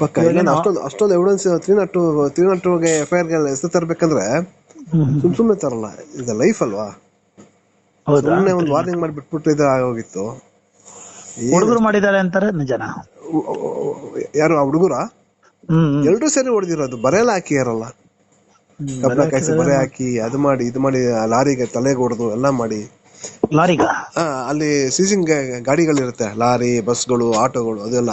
ಪಕ್ಕ. ಇಲ್ಲ ಅಷ್ಟೊಂದು ಅಷ್ಟೊಂದು evidence three not two three not ಟೂಗೆ F I R ಹೆಸರು ತರಬೇಕಂದ್ರೆ ಸುಮ್ ಸುಮ್ಮನೆ ತರಲ್ಲ. ಇದು ಲೈಫ್ ಅಲ್ವಾ? ಸುಮ್ಮನೆ ಒಂದು ವಾರ್ನಿಂಗ್ ಮಾಡಿ ಬಿಟ್ಬಿಟ್ಟು ಇದು ಆಗೋಗಿತ್ತು. ಹುಡುಗರು ಮಾಡಿದ್ದಾರೆ ಅಂತಾರೆ ನಿಜನ? ಯಾರು ಆ ಹುಡುಗರ? ಎಲ್ಲರೂ ಎಲ್ರೂ ಸೇರಿ ಹೊಡೆದಿರೋದು ಬರೆಯಲ್ಲ ಹಾಕಿ ಯಾರಲ್ಲ? ಕಬ್ಬಣ ಕಾಯಿಸಿ ಬರೆ ಹಾಕಿ ಅದು ಮಾಡಿ ಇದು ಮಾಡಿ ಲಾರಿಗೆ ತಲೆಗೆ ಹೊಡೆದು ಎಲ್ಲ ಮಾಡಿ. ಲಾರಿಗ? ಅಲ್ಲಿ ಸೀಸಿಂಗ್ ಗಾಡಿಗಳಿರುತ್ತೆ ಲಾರಿ ಬಸ್ಗಳು ಆಟೋಗಳು ಅದೆಲ್ಲ.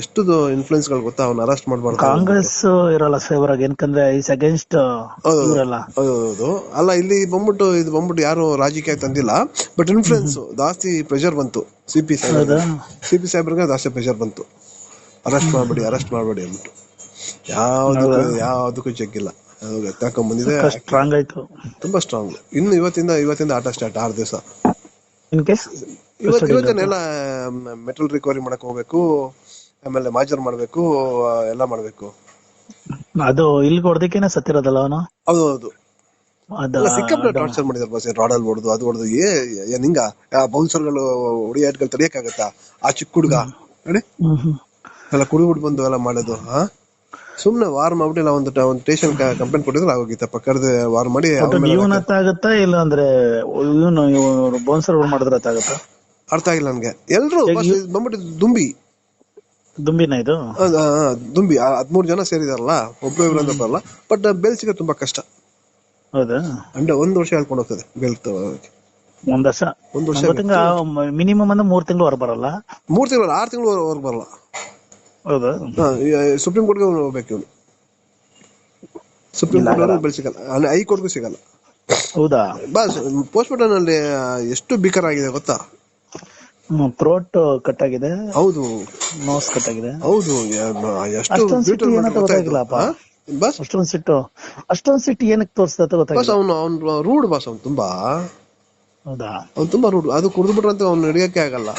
ಎಷ್ಟು ಇನ್ಫ್ಲುಯೆನ್ಸ್ಗಳು ಗೊತ್ತಾ? ಅವ್ನ ಅರೆಸ್ಟ್ ಮಾಡ್ಬಾರ್ದು ಕಾಂಗ್ರೆಸ್ ಇರಲ್ಲ ಫೇವರ್ ಆಗಿ ಏನಕಂದ್ರೆ ಇಸ್ ಅಗೇನ್ಸ್ಟ್ ಹೌದು. ಇವರಲ್ಲ. ಹೌದು ಅಲ್ಲ ಇಲ್ಲಿ ಬಂದ್ಬಿಟ್ಟು ಇದು ಬಂದ್ಬಿಟ್ಟು ಯಾರು ರಾಜಕೀಯ ತಂದಿಲ್ಲ. ಬಟ್ ಇನ್ಫ್ಲುಯೆನ್ಸ್ ಜಾಸ್ತಿ ಪ್ರೆಷರ್ ಬಂತು. ಸಿಪಿ ಸಾಹೇಬ್ ಸಿ ಪಿ ಸಾಹೇಬ್ರಿಗೆ ಜಾಸ್ತಿ ಪ್ರೆಷರ್ ಬಂತು. ಅರೆಸ್ಟ್ ಮಾಡಬೇಡಿ ಅರೆಸ್ಟ್ ಮಾಡಬೇಡಿ ಅಂದ್ಬಿಟ್ಟು. ಯಾವ್ದು ಯಾವ್ದಕ್ಕೂ ಜಗ್ಗಿಲ್ಲ. ತಕೊಂಡ್ ಬಂದಿದೆ. ಸ್ಟ್ರಾಂಗ್ ಆಯ್ತು. ತುಂಬಾ ಸ್ಟ್ರಾಂಗ್ ಇನ್ನು ಇವತ್ತಿಂದ ಇವತ್ತಿಂದ ಆಟ ಸ್ಟಾರ್ಟ್ ಆರು ದಿವಸ. ಇನ್ ಕೇಸ್ ಇವತ್ತು ಇವತ್ತನ್ನೆಲ್ಲ ಮೆಟಲ್ ರಿಕವರಿ ಮಾಡಕ್ ಹೋಗ್ಬೇಕು. ಆಮೇಲೆ ಮಾಜರ್ ಮಾಡ್ಬೇಕು ಎಲ್ಲ ಮಾಡ್ಬೇಕು. ಅದು ಇಲ್ಲಿ ಹೊಡೆದಕ್ಕೇನೆ ಸತ್ತಿರೋದಲ್ಲ ಅವನು? ಹೌದು ಹೌದು. ಅದ ಎಲ್ಲ ಸಿಕ್ಕಾಪಟ್ಟೆ ಟಾರ್ಚರ್ ಮಾಡಿದಾರೆ ಬಸ್ ರಾಡಲ್ ಹೊಡೆದು ಅದು ಹೊಡೆದು ಏ ಏನ್ ಹಿಂಗ ಬೌನ್ಸರ್ಗಳು ಹೊಡಿಯಾಟ್ಗಳು ತಡಿಯಕ್ಕಾಗತ್ತಾ? ಆ ಚಿಕ್ಕ ಹುಡುಗ ಎಲ್ಲ ಕುಡಿ ಬಿಟ್ಟು ಬಂದು ಎಲ್ಲ ಮಾಡೋದು ಹಾ? ಸುಮ್ನೆ ವಾರ್ ಮಾಡ್ಬಿಟ್ಟು ಇಲ್ಲ ಒಂದು ಒಂದು ಸ್ಟೇಷನ್ ಕಂಪ್ಲೇಂಟ್ ಕೊಟ್ಟಿದ್ರೆ ಆಗೋಗಿತ್ತಪ್ಪ ಕರೆದು ವಾರ್ ಮಾಡಿ ಇವನ್ ಹತ್ತಾಗತ್ತಾ ಇಲ್ಲ ಅಂದ್ರೆ ಇವನು ಬೋನ್ಸರ್ ಮಾಡಿದ್ರೆ ಹತ್ತಾಗತ್ತಾ ಅರ್ಥ ಆಗಿಲ್ಲ ನನ್ಗೆ. ಎಲ್ರು ಬಂದ್ಬಿಟ್ಟು ದುಂಬಿ. ದುಂಬಿನ ಇದು? ದುಂಬಿ ಹದ್ಮೂರ್ ಜನ ಸೇರಿದಾರಲ್ಲ ಒಬ್ರು ಇಬ್ರು ಅಂತ ಬರಲ್ಲ ಬಟ್ ಬೆಲ್ ಸಿಗೋದು ತುಂಬಾ ಕಷ್ಟ. ಹೌದಾ? ಅಂದ್ರೆ ಒಂದು ವರ್ಷ ಹೇಳ್ಕೊಂಡು ಹೋಗ್ತದೆ ಬೆಲ್ ಒಂದ್ ವರ್ಷ? ಒಂದ್ ವರ್ಷ ಮಿನಿಮಮ್ ಅಂದ್ರೆ ಮೂರ್ ತಿಂಗಳು ಹೊರ ಬರಲ್ಲ? ಮೂರ್ ತಿಂಗಳು ಆರ್ ತಿಂಗಳು ಹೊರ ಬರಲ್ಲ. ಹೌದಾ? ಸುಪ್ರೀಂ ಕೋರ್ಟ್ಗೆ ಹೋಗ್ಬೇಕು ಇವನು. ಸುಪ್ರೀಂ ಕೋರ್ಟ್ ಬೆಲ್ ಸಿಗಲ್ಲ ಅಲ್ಲಿ ಹೈಕೋರ್ಟ್ಗೂ ಸಿಗಲ್ಲ. ಹೌದಾ? ಬಸ್ ಪೋಸ್ಟ್ ಮಾರ್ಟಮ್ ಅಲ್ಲಿ ಎಷ್ಟು ಬಿಕರ್ ಆಗಿದೆ ಗೊತ್ತಾ? ಥ್ರೋಟ್ ಕಟ್ ಆಗಿದೆ. ಹೌದು. ನೋಸ್ ಕಟ್ ಆಗಿದೆ. ಹೌದು ಅಷ್ಟೊಂದ್ ಸಿಟ್ಟು ಏನಂತ. ಗೊತ್ತಾಗಿಲ್ಲಪ್ಪ. ಬಸ್? ಅಷ್ಟೊಂದ್ ಸಿಟ್ಟು. ಅಷ್ಟೊಂದು ಸಿಟ್ಟು ಏನಕ್ಕೆ ತೋರಿಸ್ತಾ ಅಂತ ಗೊತ್ತಾಗಿಲ್ಲ. ಅವನು ಅವ್ನು ರೂಡ್ ಬಸ್ ಅವ್ನು ತುಂಬಾ. ಹೌದಾ? ಅವ್ನು ತುಂಬಾ ರೂಡ್ ಅದು ಕುಡಿದು ಬಿಟ್ರಂತ ಅವ್ನು ಹಿಡಿಯಕ್ಕೆ ಆಗಲ್ಲ.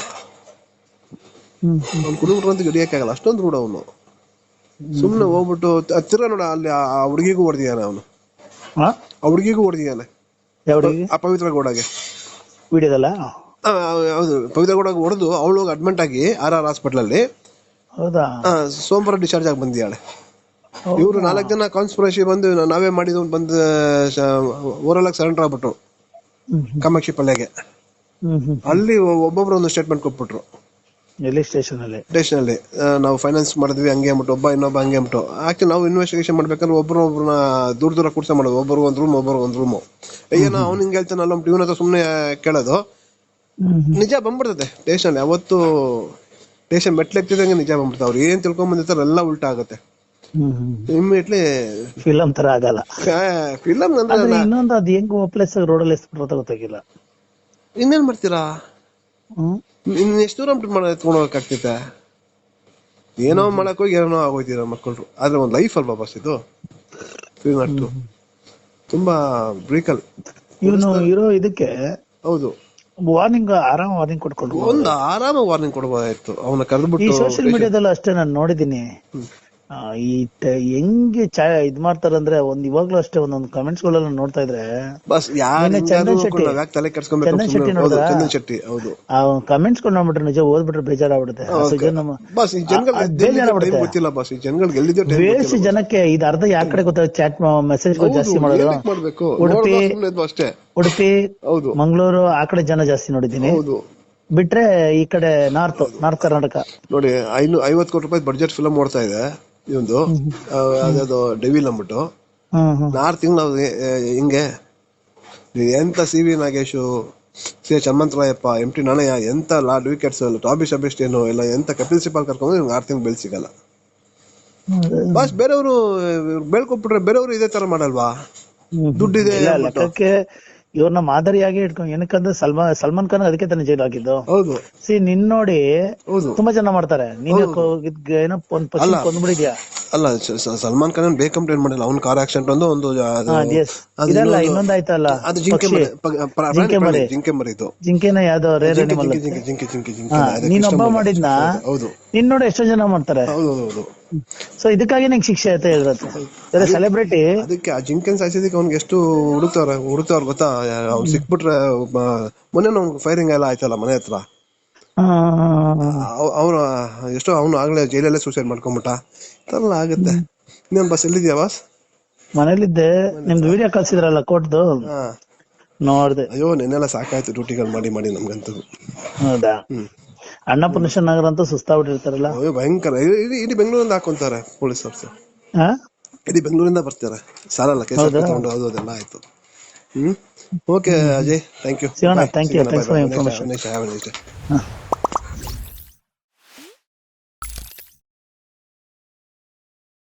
ಅವ್ನು ಕುಡಿದು ಬಿಟ್ರಂತ ಹಿಡಿಯಕ್ಕೆ ಆಗಲ್ಲ. ಅಷ್ಟೊಂದು ರೂಡ್ ಅವನು. ಸುಮ್ನೆ ಹೋಗ್ಬಿಟ್ಟು ಹತ್ತಿರ ನೋಡ ಅಲ್ಲಿ ಆ ಹುಡುಗಿಗೂ ಹೊಡೆದಿದ್ದಾನೆ ಅವನು. ಆ? ಹುಡುಗಿಗೂ ಹೊಡೆದಿದ್ದಾನೆ. ಯಾವ ಹುಡುಗಿ? ಆ ಪವಿತ್ರ ಗೌಡಗೆ. ವಿಡಿಯೋದಲ್ಲ? ಹೌದು ಪವಿತ್ರ ಕೂಡ ಹೊಡೆದು ಅವಳು ಅಡ್ಮಿಂಟ್ ಆಗಿ ಆರ್ ಆರ್ ಹಾಸ್ಪಿಟಲ್ ಅಲ್ಲಿ. ಹೌದಾ? ಸೋಮವಾರ ಡಿಸ್ಚಾರ್ಜ್ ಆಗಿ ಬಂದಿದ್ದಾಳೆ. ಇವರು ನಾಲ್ಕು ಜನ ಕಾನ್ಸ್ಪಿರಸಿ ಬಂದು ನಾವೇ ಮಾಡಿದ್ ಅಂತ ಬಂದು ಓರಲ್ ಆಗಿ ಸರೆಂಡರ್ ಆಗ್ಬಿಟ್ರು. ಕಾಮಾಕ್ಷಿ ಪಲ್ಯಗೆ. ಅಲ್ಲಿ ಒಬ್ಬೊಬ್ರು ಒಂದು ಸ್ಟೇಟ್ಮೆಂಟ್ ಕೊಟ್ಬಿಟ್ರು. ಎಲ್ಲಿ? ಸ್ಟೇಷನ್ ಅಲ್ಲಿ. ಸ್ಟೇಷನ್ ಅಲ್ಲಿ. ನಾವು ಫೈನಾನ್ಸ್ ಮಾಡಿದ್ವಿ ಹಂಗೆ ಅಂದ್ಬಿಟ್ಟು ಒಬ್ಬ ಇನ್ನೊಬ್ಬ ಹಂಗೆ ಅಂದ್ಬಿಟ್ಟು ಆಕ್ಚುಲಿ ನಾವು ಇನ್ವೆಸ್ಟಿಗೇಷನ್ ಮಾಡ್ಬೇಕಂದ್ರೆ ಒಬ್ರು ಒಬ್ರನ್ನ ದೂರ ದೂರ ಕೂರ್ಸ ಮಾಡೋದು. ಒಬ್ಬರು ಒಂದ್ ರೂಮ್ ಒಬ್ಬರು ಒಂದ್ ರೂಮು ಏನೋ ಅವ್ನು ಹಿಂಗೆ ಹೇಳ್ತಾನಲ್ಲ ಇವನ ಹತ್ರ ಸುಮ್ಮನೆ ಕೇಳೋದು. ನಿಜ ಬಂದ್ಬಿಡ್ತದೆ. ಸ್ಟೇಷನ್ ಯಾವತ್ತು ಸ್ಟೇಷನ್ ಮೆಟ್ಲೆಕ್ತಿದಂಗೆ ನಿಜ ಬಂದ್ಬಿಡ್ತಾವೆ ಅವ್ರು ಏನ್ ತಿಳ್ಕೊಂಡ್ ಬಂದಿರ್ತಾರ ಎಲ್ಲ ಉಲ್ಟಾ ಆಗುತ್ತೆ. ಇಮಿಡಿಯೇಟ್ಲಿ ಫಿಲಂ ತರ ಆಗಲ್ಲ. ಫಿಲಂ ಅಂದ್ರೆ ಇನ್ನೊಂದು ಅದು ಹೆಂಗ್ ಪ್ಲೇಸ್ ರೋಡಲ್ಲಿ ಎಸ್ಬಿಟ್ರೆ ಗೊತ್ತಾಗಿಲ್ಲ. ಇನ್ನೇನ್ ಮಾಡ್ತೀರಾ? ಹ್ಮ್. ಇನ್ ಎಷ್ಟು ದೂರ ಮಾಡ ಎತ್ಕೊಂಡು ಹೋಗಕ್ಕಾಗ್ತೈತೆ ಏನೋ ಮಾಡಕ್ ಹೋಗಿ ಏನೋ ಆಗೋಯ್ತೀರ ಮಕ್ಕಳು ಆದ್ರೆ ಒಂದ್ ಲೈಫ್ ಅಲ್ವಾ ಬಸ್ ಇದು. ತುಂಬಾ ಬ್ರೀಕಲ್ ಇವನು ಇರೋ ಇದಕ್ಕೆ ಹೌದು. ವಾರ್ನಿಂಗ್ ಆರಾಮ ವಾರ್ನಿಂಗ್ ಕೊಟ್ಕೊಂಡು ಒಂದ್ ಆರಾಮ ವಾರ್ನಿಂಗ್ ಕೊಡಬಹುದಾಯ್ತು ಅವನ ಈ ಕರೆದ್ಬಿಟ್ಟು ಸೋಶಿಯಲ್ ಮೀಡಿಯಾದಲ್ಲಿ ಅಷ್ಟೇ ನಾನು ನೋಡಿದೀನಿ ಈ ಹೆಂಗೆ ಚಾ ಇದ್ ಮಾಡ್ತಾರಂದ್ರೆ ಒಂದ್ ಇವಾಗ್ಲೂ ಅಷ್ಟೇ ಒಂದೊಂದು ಕಮೆಂಟ್ಸ್ ಗಳೆಲ್ಲ ನೋಡ್ತಾ ಇದ್ರೆ ಬಸ್ ಚಂದನ್ ಶೆಟ್ಟಿ. ಚಂದನ್ ಶೆಟ್ಟಿ ಹೌದು ಚಂದನ್ ಶೆಟ್ಟಿ ಹೌದು. ಆ ಕಮೆಂಟ್ಸ್ಗಳು ನೋಡ್ಬಿಟ್ರೆ ನಿಜ ಓದ್ಬಿಟ್ರೆ ಬೇಜಾರಾಗ್ಬಿಡುತ್ತೆ. ಬೇಜಾರಾಗ್ಬಿಡುತ್ತೆ. ಗೊತ್ತಿಲ್ಲ ಬಸ್ ವೇಸ್ಟ್ ಜನಕ್ಕೆ ಇದು ಅರ್ಧ ಯಾವ ಕಡೆ ಗೊತ್ತಾಗ ಚಾಟ್ ಮೆಸೇಜ್ ಜಾಸ್ತಿ ಮಾಡೋದು. ಉಡುಪಿ ಉಡುಪಿ ಮಂಗಳೂರು ಆ ಕಡೆ ಜನ ಜಾಸ್ತಿ ನೋಡಿದೀನಿ ಬಿಟ್ರೆ ಈ ಕಡೆ ನಾರ್ತ್ ನಾರ್ತ್ ಕರ್ನಾಟಕ. ನೋಡಿ ಐನು ಐವತ್ ಕೋಟಿ ರೂಪಾಯಿ ಬಜೆಟ್ ಫಿಲಮ್ ಓಡ್ತಾ ಇದೆ. ಇವಂದು. ಅದ್ಯಾವ್ದು ಡೆವಿಲ್ ಅಂದ್ಬಿಟ್ಟು. ಆರು ತಿಂಗಳು ಹಿಂಗೆ. ಎಂತ C V Nagesh C H Hanumantharayappa M T Nanaiah ಎಂತ ಲಾಡ್ ವಿಕೆಟ್ಸ್ ಟಾಬಿ ಸಬೆಸ್ಟೇನು ಎಲ್ಲ ಎಂತ ಕಪಿಲ್ ಸಿಪಾಲ್ ಕರ್ಕೊಂಡು ಇವ್ನಿಗೆ ಆರು ತಿಂಗಳು ಬೆಲ್ ಸಿಗಲ್ಲ ಬಾಸ್ ಬೇರೆಯವರು ಬೆಳ್ಕೊಟ್ಬಿಟ್ರೆ ಬೇರೆಯವರು ಇದೇ ತರ ಮಾಡಲ್ವಾ. ದುಡ್ಡಿದೆ ಇವ್ರನ್ನ ಮಾದರಿಯಾಗಿ ಇಟ್ಕೊಂಡು ಏನಕ್ಕಂದ್ರೆ ಸಲ್ಮಾನ್ ಸಲ್ಮಾನ್ ಖಾನ್ ಅದಕ್ಕೆ ತಾನೆ ಜೈಲ್ ಹಾಕಿದ್ದು ಹೌದು. ಸಿ ನಿನ್ ನೋಡಿ ಹೌದು. ತುಂಬಾ ಜನ ಮಾಡ್ತಾರೆ. ನೀನ್ ಏನೋ ಒಂದ್ ಪರ್ಸನ್ ಕೊಂದ್ಬಿಡಿದ್ಯಾ ಅಲ್ಲ ಸಲ್ಮಾನ್ ಖಾನ್ ಬೇಗ ಕಂಪ್ಲೇಂಟ್ ಮಾಡಿಲ್ಲ. ಅವ್ನ ಕಾರ್ ಆಕ್ಸಿಡೆಂಟ್ ಒಂದು ಒಂದು ಇದಲ್ಲ ಇನ್ನೊಂದು- ಆಯ್ತಲ್ಲ ಅದು ಜಿಂಕೆ ಜಿಂಕೆ ಮರಿ. ಜಿಂಕೆ ಮರಿ ಇದು. ಜಿಂಕೆನ ಯಾವ್ದೋ ರೇರ್ ಜಿಂಕೆ ಜಿಂಕೆ ಜಿಂಕೆ ಜಿಂಕೆ ಮಾಡಿದ್ನ? ಹೌದು ನಿನ್ ನೋಡಿ ಎಷ್ಟೋ ಜನ ಮಾಡ್ತಾರೆ. ಹೌದು ಹೌದು ಸೊ ಇದಕ್ಕಾಗಿ ನಂಗೆ ಶಿಕ್ಷೆ ಆಯ್ತಾ ಅದೇ ಸೆಲೆಬ್ರಿಟಿ ಅದಕ್ಕೆ ಆ ಜಿಂಕೆನ್ ಸಾಯಿಸಿದಕ್ಕೆ ಅವ್ನಿಗೆ ಎಷ್ಟು ಹುಡುಕ್ತಾವ್ರೆ? ಹುಡುಕ್ತಾವ್ರ ಗೊತ್ತಾ? ಅವ್ನು ಸಿಕ್ಬಿಟ್ರೆ ಮೊನ್ನೆ ನಮ್ಗೆ ಫೈರಿಂಗ್ ಎಲ್ಲ ಆಯ್ತಲ್ಲ ಮನೆ ಹತ್ರ. ಅವ್ರು ಎಷ್ಟೋ ಅವನು ಆಗ್ಲೇ ಜೈಲಲ್ಲೇ ಸೂಸೈಡ್ ಮಾಡ್ಕೊಂಬಿಟ್ಟ. ತರಲ್ಲ ಆಗುತ್ತೆ. ಇನ್ನೇನ್ ಬಸ್ ಎಲ್ಲಿದ್ಯಾ ಬಾಸ್ ಮನೇಲಿದ್ದೆ. ನಿಮ್ದು ವಿಡಿಯೋ ಕಳ್ಸಿದ್ರಲ್ಲ ಕೋಟ್ದು ನೋಡ್ದೆ. ಅಯ್ಯೋ ನೆನ್ನೆಲ್ಲ ಸಾಕಾಯ್ತು ಡ್ಯೂಟಿಗಳು ಮಾಡಿ ಮಾಡಿ ನಮ್ಗಂತೂ. ಹೌದಾ? ಹ್ಮ್. ಅಣ್ಣಪುರುಷ ನಗರ ಸುಸ್ತಾ ಬಿಟ್ಟಿರ್ತಾರಲ್ಲ ಅಯ್ಯೋ ಭಯಂಕರ. ಇಡೀ- ಬೆಂಗಳೂರಿಂದ ಹಾಕೊಂತಾರೆ ಪೊಲೀಸ್ ಆಫೀಸರ್ ಇಡೀ ಬೆಂಗಳೂರಿಂದ ಬರ್ತಾರೆ. ಸಾಲಲ್ಲ ಕೆಲಸ ತಗೊಂಡು ಅದು ಅದೆಲ್ಲ ಆಯ್ತು. ಹ್ಮ್? ಓಕೆ ಅಜಯ್ ಥ್ಯಾಂಕ್ ಯು ಸಿಗೋಣ, you you, thanks for the information. information ಹಾ.